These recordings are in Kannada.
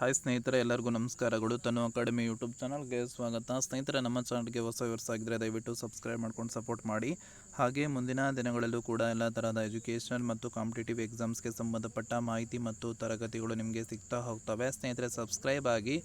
ಹಾಯ್ ಸ್ನೇಹಿತರೆ, ಎಲ್ಲರಿಗೂ ನಮಸ್ಕಾರಗಳು. ತನು ಅಕಾಡೆಮಿ ಯೂಟ್ಯೂಬ್ ಚಾನಲ್ಗೆ ಸ್ವಾಗತ. ಸ್ನೇಹಿತರೆ, ನಮ್ಮ ಚಾನಲ್ಗೆ ಹೊಸ ವ್ಯವರ್ಸ್ ಆಗಿದ್ದರೆ ದಯವಿಟ್ಟು ಸಬ್ಸ್ಕ್ರೈಬ್ ಮಾಡ್ಕೊಂಡು ಸಪೋರ್ಟ್ ಮಾಡಿ. ಹಾಗೆ ಮುಂದಿನ ದಿನಗಳಲ್ಲೂ ಕೂಡ ಎಲ್ಲ ಥರದ ಎಜುಕೇಷನಲ್ ಮತ್ತು ಕಾಂಪಿಟೇಟಿವ್ ಎಕ್ಸಾಮ್ಸ್ಗೆ ಸಂಬಂಧಪಟ್ಟ ಮಾಹಿತಿ ಮತ್ತು ತರಗತಿಗಳು ನಿಮಗೆ ಸಿಗ್ತಾ ಹೋಗ್ತವೆ. ಸ್ನೇಹಿತರೆ, ಸಬ್ಸ್ಕ್ರೈಬ್ ಆಗಿ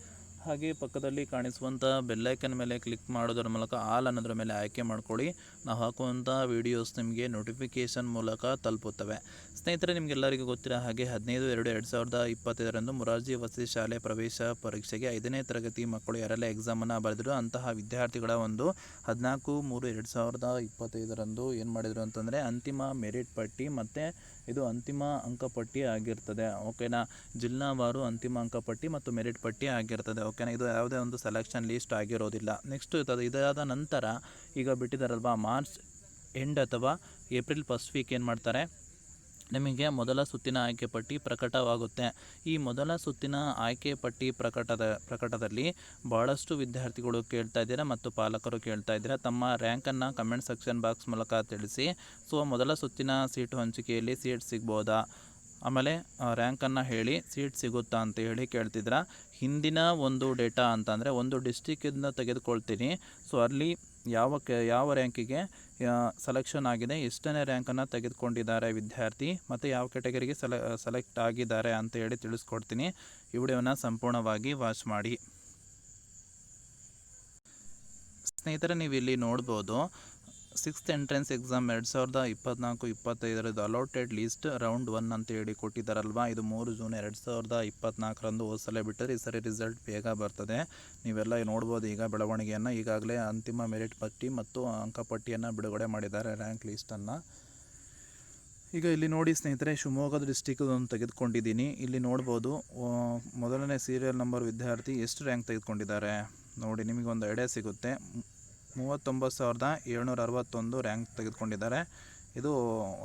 ಹಾಗೆ ಪಕ್ಕದಲ್ಲಿ ಕಾಣಿಸುವಂಥ ಬೆಲ್ಲೈಕನ್ ಮೇಲೆ ಕ್ಲಿಕ್ ಮಾಡೋದ್ರ ಮೂಲಕ ಆಲ್ ಅನ್ನೋದ್ರ ಮೇಲೆ ಆಯ್ಕೆ ಮಾಡ್ಕೊಳ್ಳಿ. ನಾವು ಹಾಕುವಂಥ ವೀಡಿಯೋಸ್ ನಿಮಗೆ ನೋಟಿಫಿಕೇಷನ್ ಮೂಲಕ ತಲುಪುತ್ತವೆ. ಸ್ನೇಹಿತರೆ, ನಿಮಗೆಲ್ಲರಿಗೂ ಗೊತ್ತಿರೋ ಹಾಗೆ ಹದಿನೈದು ಎರಡು ಎರಡು ಸಾವಿರದ ಇಪ್ಪತ್ತೈದರಂದು ಮೊರಾರ್ಜಿ ವಸತಿ ಶಾಲೆ ಪ್ರವೇಶ ಪರೀಕ್ಷೆಗೆ ಐದನೇ ತರಗತಿ ಮಕ್ಕಳು ಯಾರೆಲ್ಲ ಎಕ್ಸಾಮನ್ನು ಬರೆದರು, ಅಂತಹ ವಿದ್ಯಾರ್ಥಿಗಳ ಒಂದು ಹದಿನಾಲ್ಕು ಮೂರು ಎರಡು ಸಾವಿರದ ಇಪ್ಪತ್ತೈದರಂದು ಏನು ಮಾಡಿದರು ಅಂತಂದರೆ ಅಂತಿಮ ಮೆರಿಟ್ ಪಟ್ಟಿ ಮತ್ತು ಇದು ಅಂತಿಮ ಅಂಕಪಟ್ಟಿ ಆಗಿರ್ತದೆ. ಓಕೆನಾ ಜಿಲ್ಲಾವಾರು ಅಂತಿಮ ಅಂಕಪಟ್ಟಿ ಮತ್ತು ಮೆರಿಟ್ ಪಟ್ಟಿ ಆಗಿರ್ತದೆ. ಓಕೆನಾ? ಇದು ಯಾವುದೇ ಒಂದು ಸೆಲೆಕ್ಷನ್ ಲೀಸ್ಟ್ ಆಗಿರೋದಿಲ್ಲ. ನೆಕ್ಸ್ಟ್ ಇದು ಇದಾದ ನಂತರ ಈಗ ಬಿಟ್ಟಿದ್ದಾರಲ್ವಾ ಮಾರ್ಚ್ ಎಂಡ್ ಅಥವಾ ಏಪ್ರಿಲ್ ಫಸ್ಟ್ ವೀಕ್ ಏನು ಮಾಡ್ತಾರೆ? ನಿಮಗೆ ಮೊದಲ ಸುತ್ತಿನ ಆಯ್ಕೆ ಪಟ್ಟಿ ಪ್ರಕಟವಾಗುತ್ತೆ. ಈ ಮೊದಲ ಸುತ್ತಿನ ಆಯ್ಕೆ ಪಟ್ಟಿ ಪ್ರಕಟದ, ಪ್ರಕಟದಲ್ಲಿ ಭಾಳಷ್ಟು ವಿದ್ಯಾರ್ಥಿಗಳು ಕೇಳ್ತಾ ಇದ್ದೀರಾ ಮತ್ತು ಪಾಲಕರು ಕೇಳ್ತಾ ಇದ್ದೀರಾ? ತಮ್ಮ ರ್ಯಾಂಕನ್ನು ಕಮೆಂಟ್ ಸೆಕ್ಷನ್ ಬಾಕ್ಸ್ ಮೂಲಕ ತಿಳಿಸಿ. ಸೊ ಮೊದಲ ಸುತ್ತಿನ ಸೀಟು ಹಂಚಿಕೆಯಲ್ಲಿ ಸೀಟ್ ಸಿಗ್ಬೋದಾ? ಆಮೇಲೆ ರ್ಯಾಂಕನ್ನು ಹೇಳಿ ಸೀಟ್ ಸಿಗುತ್ತಾ ಅಂತ ಹೇಳಿ ಕೇಳ್ತಿದ್ರ. ಹಿಂದಿನ ಒಂದು ಡೇಟಾ ಅಂತಂದರೆ ಒಂದು ಡಿಸ್ಟಿಕ್ಕಿಂದ ತೆಗೆದುಕೊಳ್ತೀನಿ. ಸೊ, ಅಲ್ಲಿ ಯಾವ ಕೆ, ಯಾವ ರ್ಯಾಂಕಿಗೆ ಸೆಲೆಕ್ಷನ್ ಆಗಿದೆ, ಎಷ್ಟನೇ ರ್ಯಾಂಕನ್ನು ತೆಗೆದುಕೊಂಡಿದ್ದಾರೆ ವಿದ್ಯಾರ್ಥಿ, ಮತ್ತು ಯಾವ ಕೆಟಗರಿಗೆ ಸೆಲೆ, ಸೆಲೆಕ್ಟ್ ಆಗಿದ್ದಾರೆ ಅಂತ ಹೇಳಿ ತಿಳಿಸ್ಕೊಡ್ತೀನಿ. ಈ ವಿಡಿಯೋನ ಸಂಪೂರ್ಣವಾಗಿ ವಾಚ್ ಮಾಡಿ. ಸ್ನೇಹಿತರೆ ನೀವು ಇಲ್ಲಿ ನೋಡ್ಬೋದು ಸಿಕ್ಸ್ತ್ ಎಂಟ್ರೆನ್ಸ್ ಎಕ್ಸಾಮ್ ಎರಡು ಸಾವಿರದ ಇಪ್ಪತ್ನಾಲ್ಕು, ಇಪ್ಪತ್ತೈದರದ್ದು ಅಲೋಟೆಡ್ ಲಿಸ್ಟ್ ರೌಂಡ್ ಒನ್ ಅಂತ ಹೇಳಿ ಕೊಟ್ಟಿದ್ದಾರಲ್ವಾ? ಇದು ಮೂರು ಜೂನ್ ಎರಡು ಸಾವಿರದ ಇಪ್ಪತ್ನಾಲ್ಕರಂದು ಹೋಸಲೇ ಬಿಟ್ಟರೆ ಈ ಸರಿ ರಿಸಲ್ಟ್ ಬೇಗ ಬರ್ತದೆ. ನೀವೆಲ್ಲ ನೋಡ್ಬೋದು, ಈಗ ಬೆಳವಣಿಗೆಯನ್ನು ಈಗಾಗಲೇ ಅಂತಿಮ ಮೆರಿಟ್ ಪಟ್ಟಿ ಮತ್ತು ಅಂಕಪಟ್ಟಿಯನ್ನು ಬಿಡುಗಡೆ ಮಾಡಿದ್ದಾರೆ ರ್ಯಾಂಕ್ ಲಿಸ್ಟನ್ನು ಈಗ ಇಲ್ಲಿ ನೋಡಿ ಸ್ನೇಹಿತರೆ ಶಿವಮೊಗ್ಗದ ಡಿಸ್ಟಿಕ್ದೊಂದು ತೆಗೆದುಕೊಂಡಿದ್ದೀನಿ. ಇಲ್ಲಿ ನೋಡ್ಬೋದು ಮೊದಲನೇ ಸೀರಿಯಲ್ ನಂಬರ್ ವಿದ್ಯಾರ್ಥಿ ಎಷ್ಟು ರ್ಯಾಂಕ್ ತೆಗೆದುಕೊಂಡಿದ್ದಾರೆ? ನೋಡಿ ನಿಮಗೆ ಒಂದು ಐಡಿಯಾ ಸಿಗುತ್ತೆ. ಮೂವತ್ತೊಂಬತ್ತು ಸಾವಿರದ ಏಳ್ನೂರ ಅರವತ್ತೊಂದು ರ್ಯಾಂಕ್ ತೆಗೆದುಕೊಂಡಿದ್ದಾರೆ. ಇದು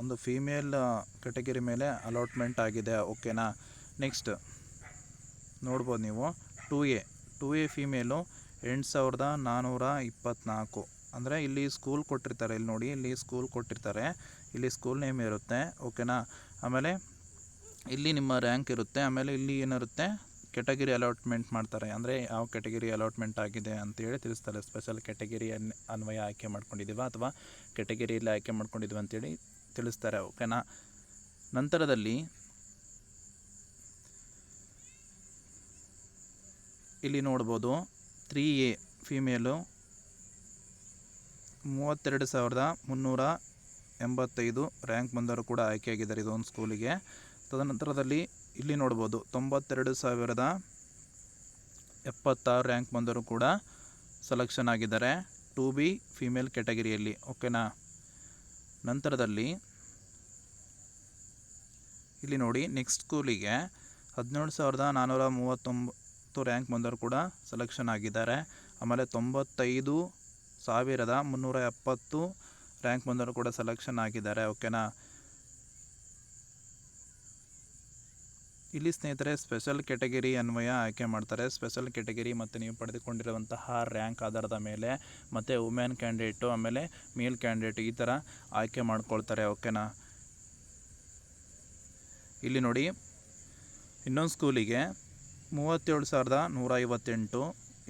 ಒಂದು ಫೀಮೇಲ್ ಕೆಟಗರಿ ಮೇಲೆ ಅಲಾಟ್ಮೆಂಟ್ ಆಗಿದೆ. ಓಕೆನಾ? ನೆಕ್ಸ್ಟ್ ನೋಡ್ಬೋದು ನೀವು. Two A two A female ಎಂಟು ಸಾವಿರದ ನಾನ್ನೂರ ಇಪ್ಪತ್ತ್ನಾಲ್ಕು ಅಂದರೆ ಇಲ್ಲಿ ಸ್ಕೂಲ್ ಕೊಟ್ಟಿರ್ತಾರೆ. ಇಲ್ಲಿ ನೋಡಿ, ಇಲ್ಲಿ ಸ್ಕೂಲ್ ಕೊಟ್ಟಿರ್ತಾರೆ. ಇಲ್ಲಿ ಸ್ಕೂಲ್ ನೇಮ್ ಇರುತ್ತೆ. ಓಕೆನಾ? ಆಮೇಲೆ ಇಲ್ಲಿ ನಿಮ್ಮ ರ್ಯಾಂಕ್ ಇರುತ್ತೆ. ಆಮೇಲೆ ಇಲ್ಲಿ ಏನಿರುತ್ತೆ? ಕೆಟಗರಿ ಅಲಾಟ್ಮೆಂಟ್ ಮಾಡ್ತಾರೆ. ಅಂದರೆ ಯಾವ ಕೆಟಗರಿ ಅಲಾಟ್ಮೆಂಟ್ ಆಗಿದೆ ಅಂತೇಳಿ ತಿಳಿಸ್ತಾರೆ ಸ್ಪೆಷಲ್ ಕೆಟಗರಿ ಅನ್, ಅನ್ವಯ ಆಯ್ಕೆ ಮಾಡ್ಕೊಂಡಿದ್ದೀವ ಅಥವಾ ಕೆಟಗರಿಯಲ್ಲಿ ಆಯ್ಕೆ ಮಾಡ್ಕೊಂಡಿದ್ವಿ ಅಂತೇಳಿ ತಿಳಿಸ್ತಾರೆ. ಓಕೆನಾ ನಂತರದಲ್ಲಿ ಇಲ್ಲಿ ನೋಡ್ಬೋದು ತ್ರೀ ಎ ಫಿಮೇಲು ಮೂವತ್ತೆರಡು ಸಾವಿರದ ಮುನ್ನೂರ ಎಂಬತ್ತೈದು ರ್ಯಾಂಕ್ ಬಂದವರು ಕೂಡ ಆಯ್ಕೆಯಾಗಿದ್ದಾರೆ ಇದೊಂದು ಸ್ಕೂಲಿಗೆ ತದನಂತರದಲ್ಲಿ ಇಲ್ಲಿ ನೋಡ್ಬೋದು ತೊಂಬತ್ತೆರಡು ಸಾವಿರದ ಎಪ್ಪತ್ತಾರು ರ್ಯಾಂಕ್ ಬಂದರೂ ಕೂಡ ಸೆಲೆಕ್ಷನ್ ಆಗಿದ್ದಾರೆ. ಟು ಬಿ ಫಿಮೇಲ್ ಕ್ಯಾಟಗರಿಯಲ್ಲಿ. ಓಕೆನಾ ನಂತರದಲ್ಲಿ ಇಲ್ಲಿ ನೋಡಿ ನೆಕ್ಸ್ಟ್ ಸ್ಕೂಲಿಗೆ ಹದಿನೇಳು ಸಾವಿರದ ನಾನ್ನೂರ ಮೂವತ್ತೊಂಬತ್ತು ರ್ಯಾಂಕ್ ಬಂದರೂ ಕೂಡ ಸೆಲೆಕ್ಷನ್ ಆಗಿದ್ದಾರೆ. ಆಮೇಲೆ ತೊಂಬತ್ತೈದು ಸಾವಿರದ ಮುನ್ನೂರ ಎಪ್ಪತ್ತು ರ್ಯಾಂಕ್ ಬಂದರೂ ಕೂಡ ಸೆಲೆಕ್ಷನ್ ಆಗಿದ್ದಾರೆ. ಓಕೆನಾ ಇಲ್ಲಿ ಸ್ನೇಹಿತರೆ ಸ್ಪೆಷಲ್ ಕೆಟಗರಿ ಅನ್ವಯ ಆಯ್ಕೆ ಮಾಡ್ತಾರೆ. ಸ್ಪೆಷಲ್ ಕೆಟಗರಿ ಮತ್ತು ನೀವು ಪಡೆದುಕೊಂಡಿರುವಂತಹ ರ್ಯಾಂಕ್ ಆಧಾರದ ಮೇಲೆ ಮತ್ತು ವುಮೆನ್ ಕ್ಯಾಂಡಿಡೇಟು ಆಮೇಲೆ ಮೇಲ್ ಕ್ಯಾಂಡಿಡೇಟ್ ಈ ಥರ ಆಯ್ಕೆ ಮಾಡ್ಕೊಳ್ತಾರೆ ಓಕೆನಾ ಇಲ್ಲಿ ನೋಡಿ, ಇನ್ನೊಂದು ಸ್ಕೂಲಿಗೆ ಮೂವತ್ತೇಳು ಸಾವಿರದ ನೂರ ಐವತ್ತೆಂಟು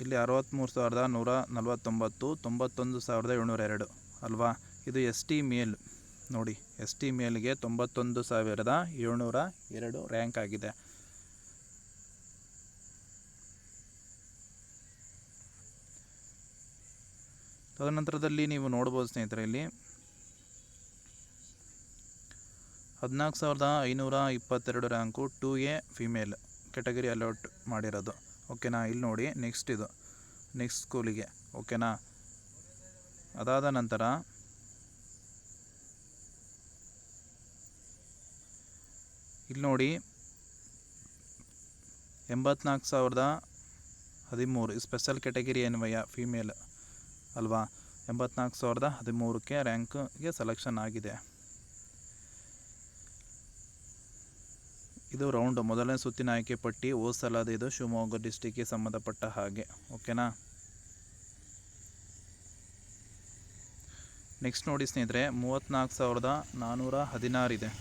ಇಲ್ಲಿ ಅರವತ್ತ್ಮೂರು ಸಾವಿರದ ನೂರ ನಲವತ್ತೊಂಬತ್ತು, ತೊಂಬತ್ತೊಂದು ಸಾವಿರದ ಏಳ್ನೂರ ಎರಡು, ಅಲ್ವಾ? ಇದು ಎಸ್ ಟಿ ಮೇಲ್ ನೋಡಿ ಎಸ್ ಟಿ ಮೇಲ್ಗೆ ತೊಂಬತ್ತೊಂದು ಸಾವಿರದ ಏಳ್ನೂರ ಎರಡು ರ್ಯಾಂಕ್ ಆಗಿದೆ. ತದನಂತರದಲ್ಲಿ ನೀವು ನೋಡ್ಬೋದು ಸ್ನೇಹಿತರೆ ಇಲ್ಲಿ. ಹದಿನಾಲ್ಕು ಸಾವಿರದ ಐನೂರ ಇಪ್ಪತ್ತೆರಡು rank two A female category allot ಮಾಡಿರೋದು. ಓಕೆನಾ? ಇಲ್ಲಿ ನೋಡಿ, ನೆಕ್ಸ್ಟ್ ಇದು, ನೆಕ್ಸ್ಟ್ ಸ್ಕೂಲಿಗೆ. ಓಕೆನಾ? ಅದಾದ ನಂತರ ಇಲ್ಲಿ ನೋಡಿ, ಎಂಬತ್ನಾಲ್ಕು ಸಾವಿರದ ಹದಿಮೂರು ಸ್ಪೆಷಲ್ ಕೆಟಗರಿ ಅನ್ವಯ ಫೀಮೇಲ್ ಅಲ್ವಾ? ಎಂಬತ್ನಾಲ್ಕು ಸಾವಿರದ ಹದಿಮೂರಕ್ಕೆ ರ್ಯಾಂಕ್ಗೆ ಸೆಲೆಕ್ಷನ್ ಆಗಿದೆ. ಇದು ರೌಂಡ್ ಮೊದಲನೇ ಸುತ್ತಿನ ಆಯ್ಕೆ ಪಟ್ಟಿ ಓಸಲಾದ ಇದು ಶಿವಮೊಗ್ಗ ಡಿಸ್ಟಿಕ್ಗೆ ಸಂಬಂಧಪಟ್ಟ ಹಾಗೆ. ಓಕೆನಾ ನೆಕ್ಸ್ಟ್ ನೋಡಿ ಸ್ನೇಹಿತರೆ ಮೂವತ್ತ್ನಾಲ್ಕು ಸಾವಿರದ ನಾನ್ನೂರ ಹದಿನಾರು ಇದೆ.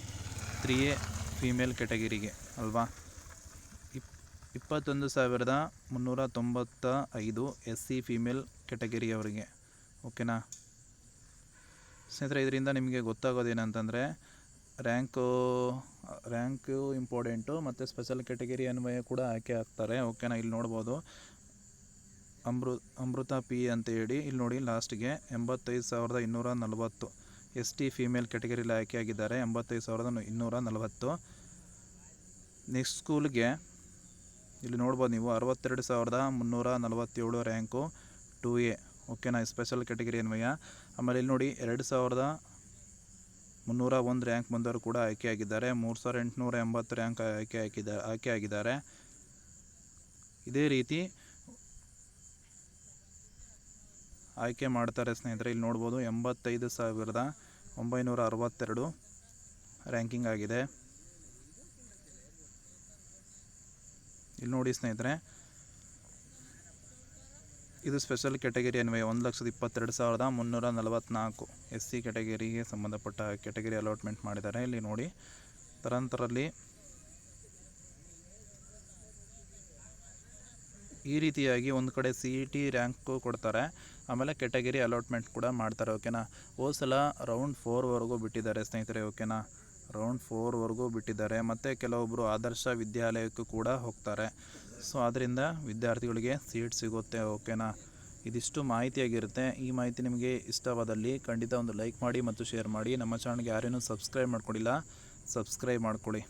ತ್ರೀ ಎ ಫೀಮೇಲ್ ಕೆಟಗಿರಿಗೆ ಅಲ್ವಾ? ಇಪ್, ಇಪ್ಪತ್ತೊಂದು ಸಾವಿರದ ಮುನ್ನೂರ ತೊಂಬತ್ತ ಐದು ಎಸ್ ಸಿ ಫಿಮೇಲ್ ಕೆಟಗರಿಯವರಿಗೆ ಓಕೆನಾ? ಸ್ನೇಹಿತರೆ, ಇದರಿಂದ ನಿಮಗೆ ಗೊತ್ತಾಗೋದೇನಂತಂದರೆ, ರ್ಯಾಂಕು ರ್ಯಾಂಕು ಇಂಪಾರ್ಟೆಂಟು ಮತ್ತು ಸ್ಪೆಷಲ್ ಕೆಟಗರಿ ಅನ್ವಯ ಕೂಡ ಆಯ್ಕೆ ಆಗ್ತಾರೆ, ಓಕೆನಾ? ಇಲ್ಲಿ ನೋಡ್ಬೋದು. ಅಮೃ, ಅಮೃತ ಪಿ ಅಂತ ಹೇಳಿ ಇಲ್ಲಿ ನೋಡಿ ಲಾಸ್ಟಿಗೆ ಎಂಬತ್ತೈದು ಸಾವಿರದ ಇನ್ನೂರ ನಲವತ್ತು. ಎಸ್ ಟಿ ಫಿಮೇಲ್ ಕ್ಯಾಟಗರಿಲಿ ಆಯ್ಕೆಯಾಗಿದ್ದಾರೆ. ಎಂಬತ್ತೈದು ಸಾವಿರದ ಇನ್ನೂರ ನಲವತ್ತು. ನೆಕ್ಸ್ಟ್ ಸ್ಕೂಲ್ಗೆ ಇಲ್ಲಿ ನೋಡ್ಬೋದು ನೀವು ಅರವತ್ತೆರಡು ಸಾವಿರದ ಮುನ್ನೂರ ನಲವತ್ತೇಳು ರ್ಯಾಂಕು ಟು ಎ. ಓಕೆನಾ ಸ್ಪೆಷಲ್ ಕ್ಯಾಟಗರಿ ಅನ್ವಯ. ಆಮೇಲೆ ಇಲ್ಲಿ ನೋಡಿ ಎರಡು ಸಾವಿರದ ಮುನ್ನೂರ ಒಂದು ರ್ಯಾಂಕ್ ಬಂದವರು ಕೂಡ ಆಯ್ಕೆಯಾಗಿದ್ದಾರೆ. ಮೂರು ಸಾವಿರದ ಎಂಟುನೂರ ಎಂಬತ್ತು ರ್ಯಾಂಕ್ ಆಯ್ಕೆ ಹಾಕಿದ್ದಾರೆ ಆಯ್ಕೆ ಆಗಿದ್ದಾರೆ ಇದೇ ರೀತಿ ಆಯ್ಕೆ ಮಾಡ್ತಾರೆ ಸ್ನೇಹಿತರೆ, ಇಲ್ಲಿ ನೋಡ್ಬೋದು ಎಂಬತ್ತೈದು ಸಾವಿರದ ಒಂಬೈನೂರ ಅರವತ್ತೆರಡು ರ್ಯಾಂಕಿಂಗ್ ಆಗಿದೆ. ಇಲ್ಲಿ ನೋಡಿ ಸ್ನೇಹಿತರೆ, ಇದು ಸ್ಪೆಷಲ್ ಕೆಟಗರಿ ಅನ್ವಯ ಒಂದು ಲಕ್ಷದ ಇಪ್ಪತ್ತೆರಡು ಸಾವಿರದ ಮುನ್ನೂರ ನಲವತ್ತ್ನಾಲ್ಕು ಎಸ್ ಸಿ ಕೆಟಗರಿಗೆ ಸಂಬಂಧಪಟ್ಟ ಕೆಟಗರಿ ಅಲಾಟ್ಮೆಂಟ್ ಮಾಡಿದ್ದಾರೆ. ಇಲ್ಲಿ ನೋಡಿ, ತರಂತರಲ್ಲಿ ಈ ರೀತಿಯಾಗಿ ಒಂದು ಕಡೆ ಸಿ ಇ ಟಿ ರ್ಯಾಂಕು ಕೊಡ್ತಾರೆ. ಆಮೇಲೆ ಕೆಟಗರಿ ಅಲಾಟ್ಮೆಂಟ್ ಕೂಡ ಮಾಡ್ತಾರೆ ಓಕೆನಾ ಹೋದ ಸಲ ರೌಂಡ್ ಫೋರ್ವರೆಗೂ ಬಿಟ್ಟಿದ್ದಾರೆ ಸ್ನೇಹಿತರೆ ಓಕೆನಾ ರೌಂಡ್ ಫೋರ್ವರೆಗೂ ಬಿಟ್ಟಿದ್ದಾರೆ. ಮತ್ತು ಕೆಲವೊಬ್ಬರು ಆದರ್ಶ ವಿದ್ಯಾಲಯಕ್ಕೂ ಕೂಡ ಹೋಗ್ತಾರೆ. ಸೊ ಆದ್ದರಿಂದ ವಿದ್ಯಾರ್ಥಿಗಳಿಗೆ ಸೀಟ್ ಸಿಗುತ್ತೆ ಓಕೆನಾ ಇದಿಷ್ಟು ಮಾಹಿತಿಯಾಗಿರುತ್ತೆ. ಈ ಮಾಹಿತಿ ನಿಮಗೆ ಇಷ್ಟವಾದಲ್ಲಿ ಖಂಡಿತ ಒಂದು ಲೈಕ್ ಮಾಡಿ ಮತ್ತು ಶೇರ್ ಮಾಡಿ. ನಮ್ಮ ಚಾನಲ್ಗೆ ಯಾರೇನೂ ಸಬ್ಸ್ಕ್ರೈಬ್ ಮಾಡ್ಕೊಂಡಿಲ್ಲ ಸಬ್ಸ್ಕ್ರೈಬ್ ಮಾಡ್ಕೊಳ್ಳಿ.